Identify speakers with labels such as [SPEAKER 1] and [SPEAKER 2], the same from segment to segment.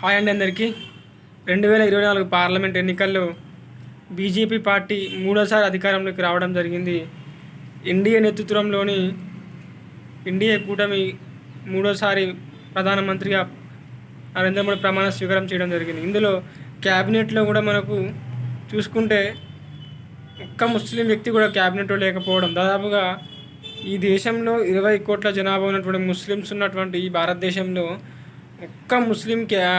[SPEAKER 1] Hi అండి అందరికీ. రెండు వేల ఇరవై నాలుగు పార్లమెంట్ ఎన్నికల్లో బీజేపీ పార్టీ మూడోసారి అధికారంలోకి రావడం జరిగింది. ఎన్డీఏ నేతృత్వంలోని ఎన్డీఏ కూటమి మూడోసారి ప్రధానమంత్రిగా నరేంద్ర మోడీ ప్రమాణ స్వీకారం చేయడం జరిగింది. ఇందులో క్యాబినెట్లో కూడా మనకు చూసుకుంటే ఒక్క ముస్లిం వ్యక్తి కూడా క్యాబినెట్లో లేకపోవడం దాదాపుగా ఈ దేశంలో ఇరవై కోట్ల జనాభా ఉన్నటువంటి ముస్లిమ్స్ ఉన్నటువంటి ఈ భారతదేశంలో ఒక్క ముస్లిం క్యా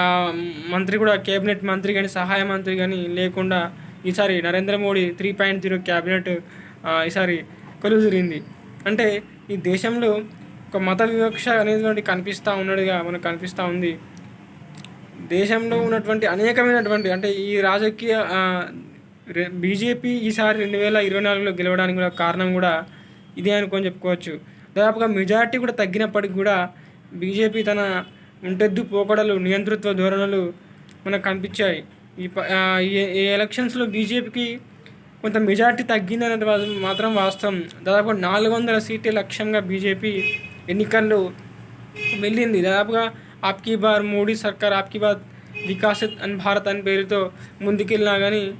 [SPEAKER 1] మంత్రి కూడా కేబినెట్ మంత్రి కానీ సహాయ మంత్రి కానీ లేకుండా ఈసారి Narendra Modi three point zero cabinet ఈసారి కొలువు జరిగింది. అంటే ఈ దేశంలో ఒక మత వివక్ష అనేటువంటి కనిపిస్తూ ఉన్నట్టుగా మనకు కనిపిస్తూ ఉంది. దేశంలో ఉన్నటువంటి అనేకమైనటువంటి అంటే ఈ రాజకీయ బీజేపీ ఈసారి రెండు వేల ఇరవై నాలుగులో గెలవడానికి కూడా కారణం కూడా ఇదే అనుకొని చెప్పుకోవచ్చు. దాదాపుగా మెజారిటీ కూడా తగ్గినప్పటికి కూడా బీజేపీ తన ఉంటెద్దు పోకడలు నియంతృత్వ ధోరణులు మనకు కనిపించాయి. ఈ ఈ- ఎలక్షన్స్లో బీజేపీకి కొంత మెజార్టీ తగ్గిందనేది మాత్రం వాస్తవం. దాదాపు నాలుగు వందల సీట్ల లక్ష్యంగా బీజేపీ ఎన్నికల్లో వెళ్ళింది. దాదాపుగా ఆప్కీ బార్ మోడీ సర్కార్ ఆప్కీ బార్ వికాసిత్ అని భారత్ అని పేరుతో ముందుకెళ్ళినా కానీ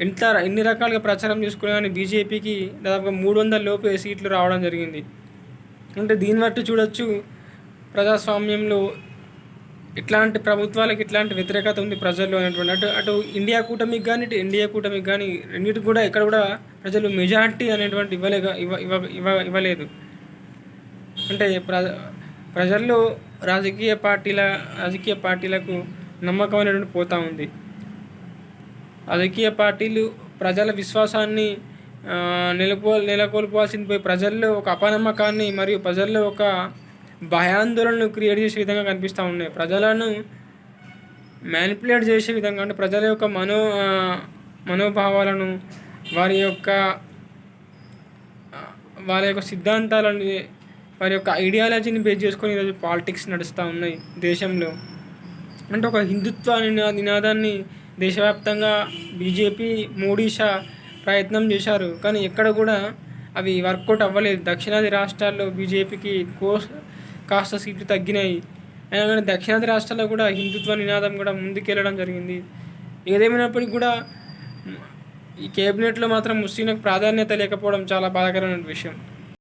[SPEAKER 1] ఎంత ఎన్ని రకాలుగా ప్రచారం చేసుకున్నా కానీ బీజేపీకి దాదాపుగా మూడు వందల లోపే సీట్లు రావడం జరిగింది. అంటే దీన్ని బట్టి చూడొచ్చు ప్రజాస్వామ్యంలో ఇట్లాంటి ప్రభుత్వాలకు ఇట్లాంటి వ్యతిరేకత ఉంది ప్రజల్లో అనేటువంటి. అటు అటు ఇండియా కూటమికి కానీ ఇటు ఇండియా కూటమికి కానీ రెండింటికి కూడా ఇక్కడ కూడా ప్రజలు మెజార్టీ అనేటువంటి ఇవ్వలేక ఇవ్వ ఇవ్వ ఇవ్వ ఇవ్వలేదు. అంటే ప్ర ప్రజల్లో రాజకీయ పార్టీల రాజకీయ పార్టీలకు నమ్మకం అనేటువంటి పోతూ ఉంది. రాజకీయ పార్టీలు ప్రజల విశ్వాసాన్ని నెలకొల్ నెలకొల్పాల్సింది పోయి ప్రజల్లో ఒక అపనమ్మకాన్ని మరియు ప్రజల్లో ఒక భయాందోళనను క్రియేట్ చేసే విధంగా కనిపిస్తూ ఉన్నాయి. ప్రజలను మ్యానిపులేట్ చేసే విధంగా అంటే ప్రజల యొక్క మనో మనోభావాలను వారి యొక్క వారి యొక్క సిద్ధాంతాలను వారి యొక్క ఐడియాలజీని బేస్ చేసుకొని ఈరోజు పాలిటిక్స్ నడుస్తూ ఉన్నాయి దేశంలో. అంటే ఒక హిందుత్వ నినా నినాదాన్ని దేశవ్యాప్తంగా బీజేపీ మోడీ షా ప్రయత్నం చేశారు. కానీ ఎక్కడ కూడా అవి వర్కౌట్ అవ్వలేదు. దక్షిణాది రాష్ట్రాల్లో బీజేపీకి కోస్ కాస్త సీట్లు తగ్గినాయి. అయినా కానీ దక్షిణాది రాష్ట్రాల్లో కూడా హిందుత్వ నినాదం కూడా ముందుకెళ్ళడం జరిగింది. ఏదేమైనప్పటికీ కూడా ఈ కేబినెట్లో మాత్రం ముస్లింలకు ప్రాధాన్యత లేకపోవడం చాలా బాధాకరమైన విషయం.